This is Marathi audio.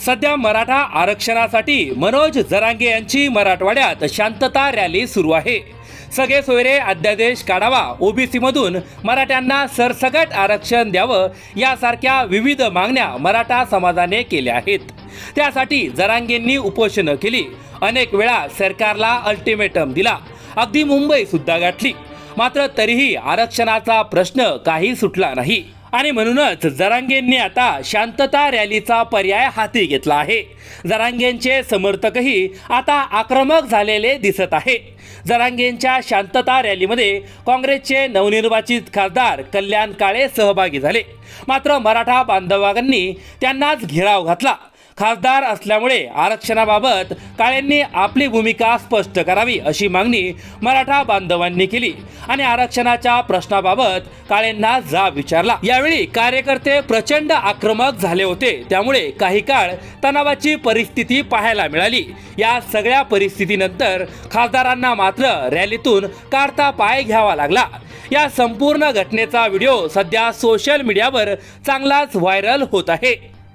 सध्या मराठा आरक्षणासाठी मनोज जरांगे यांची मराठवाड्यात शांतता रॅली सुरू आहे. सगळे सोयरे अध्यादेश काढावा ओबीसी मधून मराठ्यांना सरसकट आरक्षण द्यावं यासारख्या विविध मागण्या मराठा समाजाने केल्या आहेत. त्यासाठी जरांगेंनी उपोषणं केली. अनेक वेळा सरकारला अल्टिमेटम दिला. अगदी मुंबई सुद्धा गाठली. मात्र तरीही आरक्षणाचा प्रश्न काही सुटला नाही. आणि म्हणूनच जरांगेंनी आता शांतता रॅलीचा पर्याय हाती घेतला आहे. जरांगेंचे समर्थकही आता आक्रमक झालेले दिसत आहे. जरांगेंच्या शांतता रॅलीमध्ये काँग्रेसचे नवनिर्वाचित खासदार कल्याण काळे सहभागी झाले. मात्र मराठा बांधवांनी त्यांनाच घेराव घातला. खासदार असल्यामुळे आरक्षणाबाबत काळेंनी आपली भूमिका स्पष्ट करावी अशी मागणी मराठा बांधवांनी केली आणि आरक्षणाच्या प्रश्नाबाबत काळेंना जाब विचारला. यावेळी कार्यकर्ते प्रचंड आक्रमक झाले होते. त्यामुळे काही काळ तणावाची परिस्थिती पाहायला मिळाली. या सगळ्या परिस्थितीनंतर खासदारांना मात्र रॅलीतून काढता पाय घ्यावा लागला. या संपूर्ण घटनेचा व्हिडिओ सध्या सोशल मीडियावर चांगलाच व्हायरल होत आहे.